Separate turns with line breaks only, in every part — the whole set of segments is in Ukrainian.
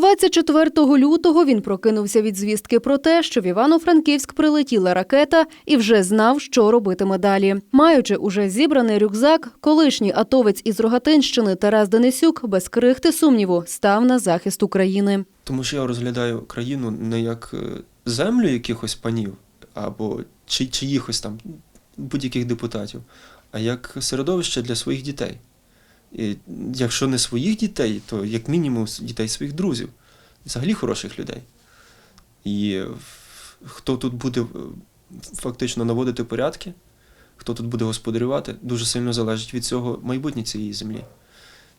24 лютого він прокинувся від звістки про те, що в Івано-Франківськ прилетіла ракета і вже знав, що робитиме далі. Маючи уже зібраний рюкзак, колишній атовець із Рогатинщини Тарас Денисюк без крихти сумніву став на захист України.
Тому що я розглядаю країну не як е, землю якихось панів або чи, чиїхось там будь-яких депутатів, а як середовище для своїх дітей. Якщо не своїх дітей, то як мінімум дітей своїх друзів, взагалі хороших людей. І хто тут буде е, фактично наводити порядки, хто тут буде господарювати, дуже сильно залежить від цього майбутнє цієї землі.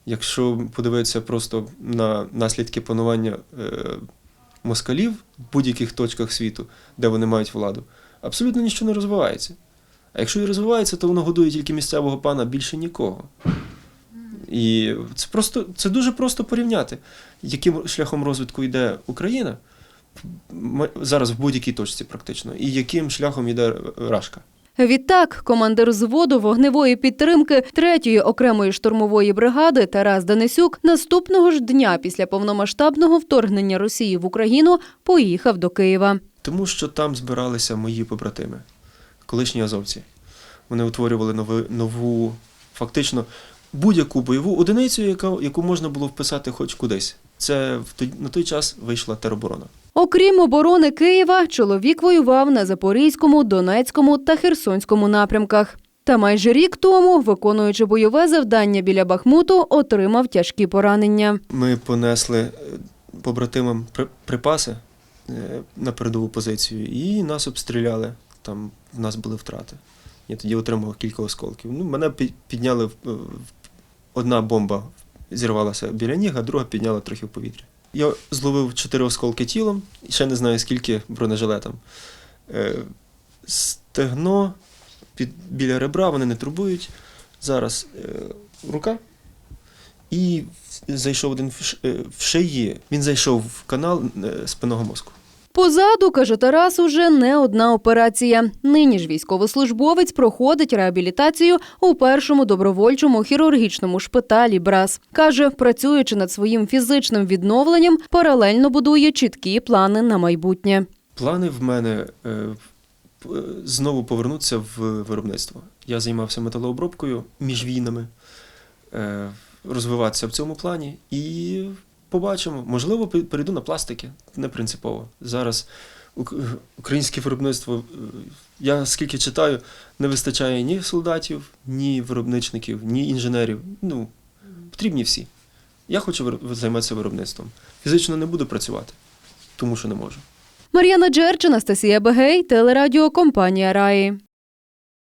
Якщо подивитися просто на наслідки панування е, москалів в будь-яких точках світу, де вони мають владу, абсолютно нічого не розвивається. А якщо і розвивається, то воно годує тільки місцевого пана більше нікого. І це просто це дуже просто порівняти, яким шляхом розвитку йде Україна зараз в будь-якій точці, практично, і яким шляхом йде Рашка.
Відтак, командир взводу вогневої підтримки 3-ї окремої штурмової бригади Тарас Денисюк наступного ж дня після повномасштабного вторгнення Росії в Україну поїхав до Києва.
Тому що там збиралися мої побратими, колишні азовці. Вони утворювали нову, нову фактично будь-яку бойову одиницю, яка, яку можна було вписати хоч кудись. Це в на той час вийшла тероборона.
Окрім оборони Києва, чоловік воював на Запорізькому, Донецькому та Херсонському напрямках. Та майже рік тому, виконуючи бойове завдання біля Бахмуту, отримав тяжкі поранення.
Ми понесли е, побратимам при- припаси е, на передову позицію, і нас обстріляли. Там в нас були втрати. Я тоді отримав кілька осколків. Ну, мене підняли в- одна бомба зірвалася біля ніг, а друга підняла трохи в повітря. Я зловив чотири осколки тілом, і ще не знаю скільки бронежилетом. Е, Стегно під, біля ребра, вони не турбують. Зараз е, рука. І зайшов один е, в шиї. Він зайшов в канал спинного мозку.
Позаду, каже Тарас, уже не одна операція. Нині ж військовослужбовець проходить реабілітацію у першому добровольчому хірургічному шпиталі Брас. Каже, працюючи над своїм фізичним відновленням, паралельно будує чіткі плани на майбутнє.
Плани в мене е, е, знову повернутися в виробництво. Я займався металообробкою між війнами, е, розвиватися в цьому плані і побачимо. Можливо, перейду на пластики, не принципово. Зараз українське виробництво, е, я скільки читаю, не вистачає ні солдатів, ні виробничників, ні інженерів. Ну, потрібні всі. Я хочу займатися виробництвом. Фізично не буду працювати, тому що не можу.
Мар'яна Джерч, Анастасія Бегей, телерадіокомпанія Раї.